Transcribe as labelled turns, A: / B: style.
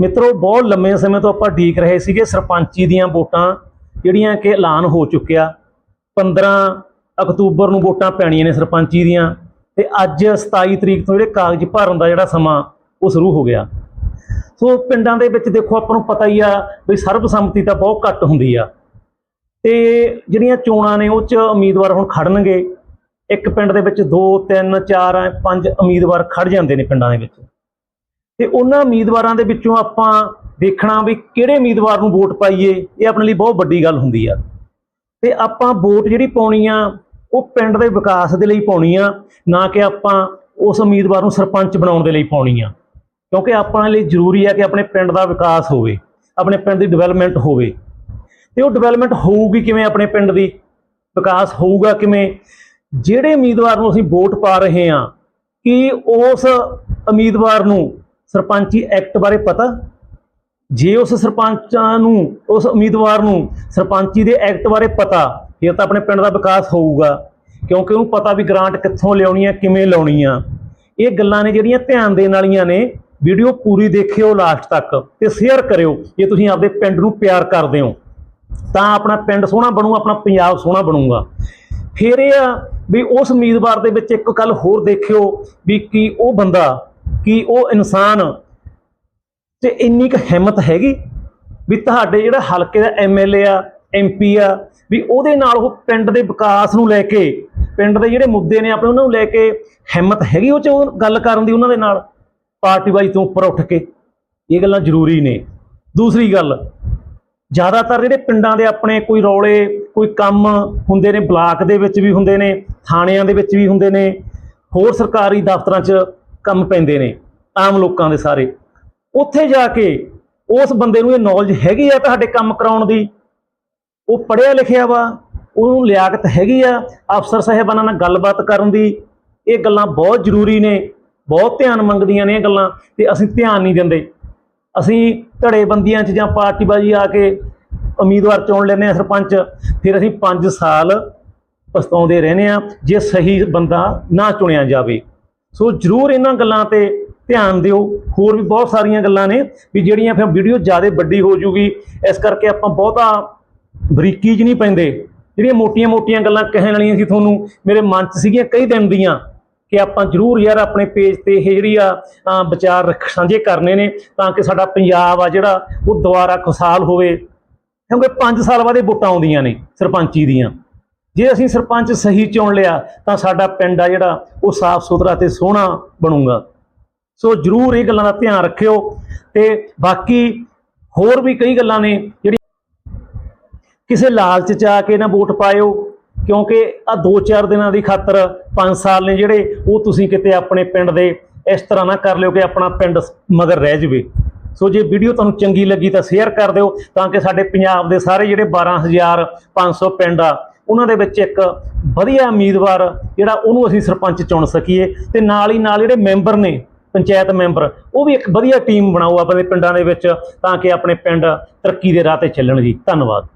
A: ਮਿੱਤਰੋ, ਬਹੁਤ ਲੰਮੇ ਸਮੇਂ ਤੋਂ ਆਪਾਂ ਢੀਕ ਰਹੇ ਸੀਗੇ ਸਰਪੰਚੀ ਦੀਆਂ ਵੋਟਾਂ, ਜਿਹੜੀਆਂ ਕਿ ਐਲਾਨ ਹੋ ਚੁੱਕਿਆ। 15 ਅਕਤੂਬਰ ਨੂੰ ਵੋਟਾਂ ਪੈਣੀਆਂ ਨੇ ਸਰਪੰਚੀ ਦੀਆਂ ਤੇ ਅੱਜ 27 ਤਰੀਕ ਤੋਂ ਜਿਹੜੇ ਕਾਗਜ਼ ਭਰਨ ਦਾ ਜਿਹੜਾ ਸਮਾਂ, ਉਹ ਸ਼ੁਰੂ ਹੋ ਗਿਆ। ਸੋ ਪਿੰਡਾਂ ਦੇ ਵਿੱਚ ਦੇਖੋ, ਆਪਾਂ ਨੂੰ ਪਤਾ ਹੀ ਆ ਵੀ ਸਰਬਸੰਮਤੀ ਤਾਂ ਬਹੁਤ ਘੱਟ ਹੁੰਦੀ ਆ। ਤੇ ਜਿਹੜੀਆਂ ਚੋਣਾਂ ਨੇ, ਉਹ ਚ ਉਮੀਦਵਾਰ ਹੁਣ ਖੜਨਗੇ। ਇੱਕ ਪਿੰਡ ਦੇ ਵਿੱਚ 2 3 4 5 ਉਮੀਦਵਾਰ ਖੜ ਜਾਂਦੇ ਨੇ ਪਿੰਡਾਂ ਦੇ ਵਿੱਚ। ਤੇ ਉਹਨਾਂ ਉਮੀਦਵਾਰਾਂ ਦੇ ਵਿੱਚੋਂ ਆਪਾਂ ਦੇਖਣਾ ਵੀ ਕਿਹੜੇ ਉਮੀਦਵਾਰ ਨੂੰ ਵੋਟ ਪਾਈਏ, ਇਹ ਆਪਣੇ ਲਈ ਬਹੁਤ ਵੱਡੀ ਗੱਲ ਹੁੰਦੀ ਆ। ਤੇ ਆਪਾਂ ਵੋਟ ਜਿਹੜੀ ਪਾਉਣੀ ਆ, ਉਹ ਪਿੰਡ ਦੇ ਵਿਕਾਸ ਦੇ ਲਈ ਪਾਉਣੀ ਆ, ਨਾ ਕਿ ਆਪਾਂ ਉਸ ਉਮੀਦਵਾਰ ਨੂੰ ਸਰਪੰਚ ਬਣਾਉਣ ਦੇ ਲਈ ਪਾਉਣੀ ਆ। ਕਿਉਂਕਿ ਆਪਣੇ ਲਈ ਜ਼ਰੂਰੀ ਆ ਕਿ ਆਪਣੇ ਪਿੰਡ ਦਾ ਵਿਕਾਸ ਹੋਵੇ, ਆਪਣੇ ਪਿੰਡ ਦੀ ਡਿਵੈਲਪਮੈਂਟ ਹੋਵੇ। ਤੇ ਉਹ ਡਿਵੈਲਪਮੈਂਟ ਹੋਊਗੀ ਕਿਵੇਂ ਆਪਣੇ ਪਿੰਡ ਦੀ? ਵਿਕਾਸ ਹੋਊਗਾ ਕਿਵੇਂ? ਜਿਹੜੇ ਉਮੀਦਵਾਰ ਨੂੰ ਅਸੀਂ ਵੋਟ ਪਾ ਰਹੇ ਹਾਂ ਕਿ ਉਸ ਉਮੀਦਵਾਰ ਨੂੰ ਸਰਪੰਚੀ ਐਕਟ ਬਾਰੇ ਪਤਾ? ਜੇ ਉਸ ਸਰਪੰਚਾਂ ਨੂੰ, ਉਸ ਉਮੀਦਵਾਰ ਨੂੰ ਸਰਪੰਚੀ ਦੇ ਐਕਟ ਬਾਰੇ ਪਤਾ, ਫਿਰ ਤਾਂ ਆਪਣੇ ਪਿੰਡ ਦਾ ਵਿਕਾਸ ਹੋਊਗਾ। ਕਿਉਂਕਿ ਉਹਨੂੰ ਪਤਾ ਵੀ ਗ੍ਰਾਂਟ ਕਿੱਥੋਂ ਲਿਆਉਣੀ ਆ ਕਿਵੇਂ ਲਾਉਣੀ ਆ। ਇਹ ਗੱਲਾਂ ਨੇ ਜਿਹੜੀਆਂ ਧਿਆਨ ਦੇਣ ਵਾਲੀਆਂ ਨੇ, ਵੀਡੀਓ ਪੂਰੀ ਦੇਖਿਓ ਲਾਸਟ ਤੱਕ ਤੇ ਸ਼ੇਅਰ ਕਰਿਓ, ਜੇ ਤੁਸੀਂ ਆਪਦੇ ਪਿੰਡ ਨੂੰ ਪਿਆਰ ਕਰਦੇ ਹੋ। ਤਾਂ ਆਪਣਾ ਪਿੰਡ ਸੋਹਣਾ ਬਣੂ, ਆਪਣਾ ਪੰਜਾਬ ਸੋਹਣਾ ਬਣੂਗਾ। ਫਿਰ ਇਹ ਆ ਵੀ ਉਸ ਉਮੀਦਵਾਰ ਦੇ ਵਿੱਚ ਇੱਕ ਗੱਲ ਹੋਰ ਦੇਖਿਓ ਵੀ ਕੀ ਉਹ ਬੰਦਾ ਕਿ ਉਹ ਇਨਸਾਨ ਤੇ ਇੰਨੀ ਕੁ ਹਿੰਮਤ ਹੈਗੀ ਵੀ ਤੁਹਾਡੇ ਜਿਹੜਾ ਹਲਕੇ ਦਾ ਐਮਐਲਏ ਆ ਐਮਪੀ ਆ, ਵੀ ਉਹਦੇ ਨਾਲ ਉਹ ਪਿੰਡ ਦੇ ਵਿਕਾਸ ਨੂੰ ਲੈ ਕੇ, ਪਿੰਡ ਦੇ ਜਿਹੜੇ ਮੁੱਦੇ ਨੇ ਆਪਣੇ ਉਹਨਾਂ ਨੂੰ ਲੈ ਕੇ ਹਿੰਮਤ ਹੈਗੀ ਉਹ ਚ ਉਹ ਗੱਲ ਕਰਨ ਦੀ ਉਹਨਾਂ ਦੇ ਨਾਲ, ਪਾਰਟੀ ਵਾਈਜ਼ ਤੋਂ ਉੱਪਰ ਉੱਠ ਕੇ। ਇਹ ਗੱਲਾਂ ਜ਼ਰੂਰੀ ਨੇ। ਦੂਸਰੀ ਗੱਲ, ਜ਼ਿਆਦਾਤਰ ਜਿਹੜੇ ਪਿੰਡਾਂ ਦੇ ਆਪਣੇ ਕੋਈ ਰੌਲੇ, ਕੋਈ ਕੰਮ ਹੁੰਦੇ ਨੇ, ਬਲਾਕ ਦੇ ਵਿੱਚ ਵੀ ਹੁੰਦੇ ਨੇ, ਥਾਣਿਆਂ ਦੇ ਵਿੱਚ ਵੀ ਹੁੰਦੇ ਨੇ, ਹੋਰ ਸਰਕਾਰੀ ਦਫ਼ਤਰਾਂ 'ਚ ਕੰਮ ਪੈਂਦੇ ਨੇ, ਆਮ ਲੋਕਾਂ ਦੇ ਸਾਰੇ। ਉੱਥੇ ਜਾ ਕੇ ਉਸ ਬੰਦੇ ਨੂੰ ਇਹ ਨੌਲੇਜ ਹੈਗੀ ਆ ਤੁਹਾਡੇ ਕੰਮ ਕਰਾਉਣ ਦੀ? ਉਹ ਪੜ੍ਹਿਆ ਲਿਖਿਆ ਵਾ, ਉਹਨੂੰ ਲਿਆਕਤ ਹੈਗੀ ਆ ਅਫਸਰ ਸਾਹਿਬਾਨਾਂ ਨਾਲ ਗੱਲਬਾਤ ਕਰਨ ਦੀ? ਇਹ ਗੱਲਾਂ ਬਹੁਤ ਜ਼ਰੂਰੀ ਨੇ, ਬਹੁਤ ਧਿਆਨ ਮੰਗਦੀਆਂ ਨੇ ਇਹ ਗੱਲਾਂ, ਤੇ ਅਸੀਂ ਧਿਆਨ ਨਹੀਂ ਦਿੰਦੇ। ਅਸੀਂ ਧੜੇਬੰਦੀਆਂ 'ਚ ਜਾਂ ਪਾਰਟੀਬਾਜ਼ੀ ਆ ਕੇ ਉਮੀਦਵਾਰ ਚੁਣ ਲੈਂਦੇ ਆ ਸਰਪੰਚ, ਫਿਰ ਅਸੀਂ 5 ਸਾਲ ਪਸਤਾਉਂਦੇ ਰਹਿੰਦੇ ਆ ਜੇ ਸਹੀ ਬੰਦਾ ਨਾ ਚੁਣਿਆ ਜਾਵੇ। ਸੋ ਜਰੂਰ ਇਹਨਾਂ ਗੱਲਾਂ ਤੇ ਧਿਆਨ ਦਿਓ। ਹੋਰ ਵੀ ਬਹੁਤ ਸਾਰੀਆਂ ਗੱਲਾਂ ਨੇ ਵੀ ਜਿਹੜੀਆਂ ਫਿਰ ਵੀਡੀਓ ਜ਼ਿਆਦਾ ਵੱਡੀ ਹੋ ਜੂਗੀ। ਇਸ ਕਰਕੇ ਆਪਾਂ ਬਹੁਤਾ ਬਰੀਕੀ 'ਚ ਨਹੀਂ ਪੈਂਦੇ। ਜਿਹੜੀਆਂ ਮੋਟੀਆਂ-ਮੋਟੀਆਂ ਗੱਲਾਂ ਕਹਿਣ ਵਾਲੀਆਂ ਸੀ ਤੁਹਾਨੂੰ, ਮੇਰੇ ਮਨ 'ਚ ਸੀਗੀਆਂ ਕਈ ਦਿਨ ਦੀਆਂ ਕਿ ਆਪਾਂ ਜਰੂਰ ਯਾਰ ਆਪਣੇ ਪੇਜ ਤੇ ਇਹ ਜਿਹੜੀ ਆ ਵਿਚਾਰ ਸਾਂਝੇ ਕਰਨੇ ਨੇ ਤਾਂ ਕਿ ਸਾਡਾ ਪੰਜਾਬ ਆ ਜਿਹੜਾ, ਉਹ ਦੁਬਾਰਾ ਖੁਸ਼ਹਾਲ ਹੋਵੇ। ਕਿਉਂਕਿ 5 ਸਾਲ ਬਾਅਦ ਇਹ ਵੋਟਾਂ ਆਉਂਦੀਆਂ ਨੇ ਸਰਪੰਚੀ ਦੀਆਂ। ਜੇ ਅਸੀਂ ਸਰਪੰਚ ਸਹੀ ਚੁਣ ਲਿਆ, ਤਾਂ ਸਾਡਾ ਪਿੰਡ ਆ ਜਿਹੜਾ, ਉਹ ਸਾਫ਼ ਸੁਥਰਾ ਤੇ ਸੋਹਣਾ ਬਣੂਗਾ। ਸੋ ਜਰੂਰ ਇਹ ਗੱਲਾਂ ਦਾ ਧਿਆਨ ਰੱਖਿਓ ਤੇ ਬਾਕੀ ਹੋਰ ਵੀ ਕਈ ਗੱਲਾਂ ਨੇ ਜਿਹੜੀ ਕਿਸੇ ਲਾਲਚ ਚ ਆ ਕੇ ਨਾ ਵੋਟ ਪਾਇਓ, ਕਿਉਂਕਿ ਆ 2-4 ਦਿਨਾਂ ਦੀ ਖਾਤਰ 5 ਸਾਲ ਨੇ ਜਿਹੜੇ, ਉਹ ਤੁਸੀਂ ਕਿਤੇ ਆਪਣੇ ਪਿੰਡ ਦੇ ਇਸ ਤਰ੍ਹਾਂ ਨਾ ਕਰ ਲਿਓ ਕਿ ਆਪਣਾ ਪਿੰਡ ਮਗਰ ਰਹਿ ਜਵੇ। ਸੋ ਜੇ ਵੀਡੀਓ ਤੁਹਾਨੂੰ ਚੰਗੀ ਲੱਗੀ ਤਾਂ ਸ਼ੇਅਰ ਕਰ ਦਿਓ, ਤਾਂ ਕਿ ਸਾਡੇ ਪੰਜਾਬ ਦੇ ਸਾਰੇ ਜਿਹੜੇ 12500 ਪਿੰਡ ਆ ਉਹਨਾਂ ਦੇ ਵਿੱਚ ਇੱਕ ਵਧੀਆ ਉਮੀਦਵਾਰ ਜਿਹੜਾ ਉਹਨੂੰ ਅਸੀਂ ਸਰਪੰਚ ਚੁਣ ਸਕੀਏ ਤੇ ਨਾਲ ਹੀ ਨਾਲ ਜਿਹੜੇ ਮੈਂਬਰ ਨੇ, ਪੰਚਾਇਤ ਮੈਂਬਰ, ਉਹ ਵੀ ਇੱਕ ਵਧੀਆ ਟੀਮ ਬਣਾਓ ਆਪਣੇ ਪਿੰਡਾਂ ਦੇ ਵਿੱਚ ਤਾਂ ਕਿ ਆਪਣੇ ਪਿੰਡ ਤਰੱਕੀ ਦੇ ਰਾਹ ਤੇ ਚੱਲਣ ਜੀ। ਧੰਨਵਾਦ।